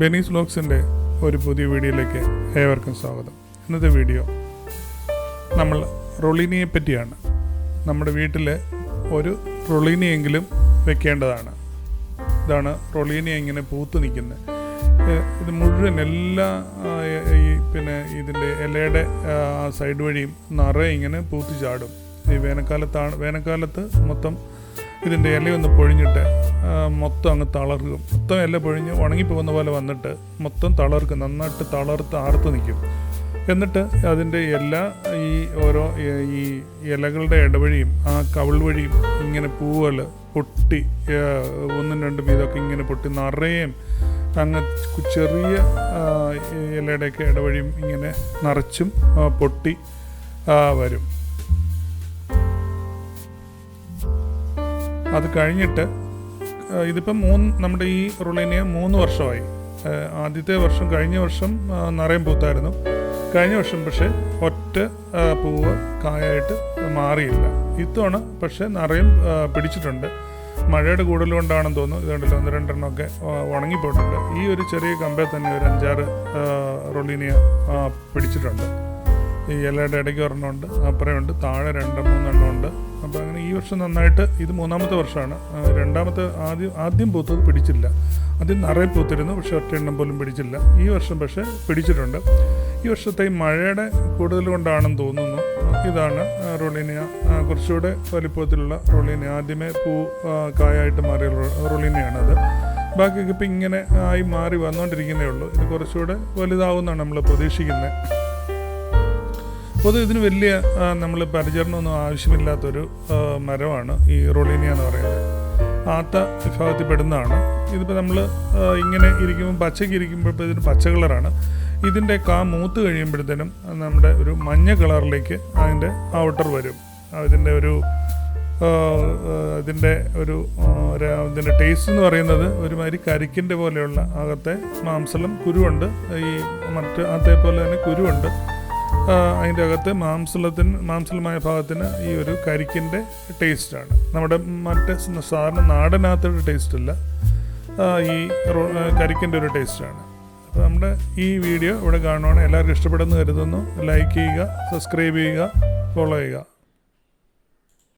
ബെനീസ് വ്ലോഗ്സിന്റെ ഒരു പുതിയ വീഡിയോയിലേക്ക് ഏവർക്കും സ്വാഗതം. ഇന്നത്തെ വീഡിയോ നമ്മൾ റൊളീനിയെ പറ്റിയാണ്. നമ്മുടെ വീട്ടിൽ ഒരു റൊളീനിയെങ്കിലും വെക്കേണ്ടതാണ്. ഇതാണ് റൊളീനിയ ഇങ്ങനെ പൂത്ത് നിൽക്കുന്നത്. ഇത് മുഴുവൻ എല്ലാ ഈ പിന്നെ ഇതിന്റെ ഇലയുടെ സൈഡ് വഴിയും നിറയെ ഇങ്ങനെ പൂത്ത് ചാടും. ഈ വേനൽക്കാലത്താണ് വേനൽക്കാലത്ത് മൊത്തം ഇതിന്റെ ഇലയൊന്ന് പൊഴിഞ്ഞിട്ട് മൊത്തം അങ്ങ് തളർക്കും. മൊത്തം ഇല പൊഴിഞ്ഞ് ഉണങ്ങിപ്പോകുന്ന പോലെ വന്നിട്ട് മൊത്തം തളർക്കും. നന്നായിട്ട് തളർത്ത് ആർത്ത് നിൽക്കും. എന്നിട്ട് അതിന്റെ എല്ലാ ഈ ഓരോ ഈ- ഇലകളുടെ ഇടവഴിയും ആ കവിൾ വഴിയും ഇങ്ങനെ പൂവൽ പൊട്ടി ഒന്നും രണ്ടും ഇതൊക്കെ ഇങ്ങനെ പൊട്ടി നിറയും. അങ്ങ് ചെറിയ ഇലയുടെയൊക്കെ ഇടവഴിയും ഇങ്ങനെ നിറച്ചും പൊട്ടി വരും. അത് കഴിഞ്ഞിട്ട് ഇതിപ്പം മൂന്ന് നമ്മുടെ ഈ റൊളീനിയ മൂന്ന് വർഷമായി. ആദ്യത്തെ വർഷം കഴിഞ്ഞ വർഷം നിറയം പൂത്തായിരുന്നു. കഴിഞ്ഞ വർഷം പക്ഷേ ഒറ്റ പൂവ് കായായിട്ട് മാറിയില്ല. ഇത്തവണ പക്ഷേ നിറയും പിടിച്ചിട്ടുണ്ട്. മഴയുടെ കൂടുതൽ കൊണ്ടാണെന്ന് തോന്നുന്നു ഇതുകൊണ്ടല്ലോ ഒന്ന് രണ്ടെണ്ണമൊക്കെ ഉണങ്ങിപ്പോയിട്ടുണ്ട്. ഈ ഒരു ചെറിയ കമ്പേ തന്നെ ഒരു അഞ്ചാറ് റൊളീനിയ പിടിച്ചിട്ടുണ്ട്. ഈ ഇലയുടെ ഇടയ്ക്ക് ഒരെണ്ണമുണ്ട് അപ്പുറമുണ്ട് താഴെ രണ്ട് മൂന്നെണ്ണം ഉണ്ട്. അപ്പോൾ അങ്ങനെ ഈ വർഷം നന്നായിട്ട് ഇത് മൂന്നാമത്തെ വർഷമാണ്. രണ്ടാമത്തെ ആദ്യം ആദ്യം പൂത്തത് പിടിച്ചില്ല. ആദ്യം നിറയെ പൂത്തിരുന്നു പക്ഷെ ഒറ്റ എണ്ണം പോലും പിടിച്ചില്ല. ഈ വർഷം പക്ഷേ പിടിച്ചിട്ടുണ്ട്. ഈ വർഷത്തെ ഈ മഴയുടെ കൂടുതൽ കൊണ്ടാണെന്ന് തോന്നുന്നു. ഇതാണ് റൊളിനിയ. കുറച്ചുകൂടെ വലിപ്പത്തിലുള്ള റൊളീനിയ. ആദ്യമേ പൂ കായായിട്ട് മാറിയ റൊളീനിയാണത്. ബാക്കിയൊക്കെ ഇപ്പം ഇങ്ങനെ ആയി മാറി വന്നുകൊണ്ടിരിക്കുന്നേ ഉള്ളൂ. ഇത് കുറച്ചുകൂടെ വലുതാവുമെന്നാണ് നമ്മൾ പ്രതീക്ഷിക്കുന്നത് പൊതുവെ ഇതിന് വലിയ നമ്മൾ പരിചരണമൊന്നും ആവശ്യമില്ലാത്തൊരു മരമാണ് ഈ റൊളീനിയ എന്ന് പറയുന്നത്. ആത്ത വിഭാഗത്തിൽ പെടുന്നതാണ് ഇതിപ്പോൾ നമ്മൾ ഇങ്ങനെ ഇരിക്കുമ്പോൾ പച്ചയ്ക്ക് ഇരിക്കുമ്പോൾ ഇപ്പോൾ ഇതിന് പച്ച കളറാണ്. ഇതിന്റെ കാ മൂത്ത് കഴിയുമ്പോഴത്തേനും നമ്മുടെ ഒരു മഞ്ഞ കളറിലേക്ക് അതിന്റെ ഔട്ടർ വരും. അതിന്റെ ഒരു ഇതിന്റെ ഒരു ഇതിന്റെ ടേസ്റ്റ് എന്ന് പറയുന്നത് ഒരുമാതിരി കരിക്കിന്റെ പോലെയുള്ള അകത്തെ മാംസലം കുരുവുണ്ട്. ഈ മറ്റ് അതേപോലെ തന്നെ കുരുവുണ്ട്. അതിന്റെ അകത്ത് മാംസത്തിന് മാംസലമായ ഭാഗത്തിന് ഈ ഒരു കരിക്കിന്റെ ടേസ്റ്റാണ് നമ്മുടെ മറ്റേ സാധാരണ നാടനകത്തൊരു ടേസ്റ്റ് അല്ല. ഈ കരിക്കിന്റെ ഒരു ടേസ്റ്റാണ് അപ്പോൾ നമ്മുടെ ഈ വീഡിയോ ഇവിടെ കാണുവാണെങ്കിൽ എല്ലാവർക്കും ഇഷ്ടപ്പെടുന്നു കരുതുന്നു. ലൈക്ക് ചെയ്യുക സബ്സ്ക്രൈബ് ചെയ്യുക ഫോളോ ചെയ്യുക.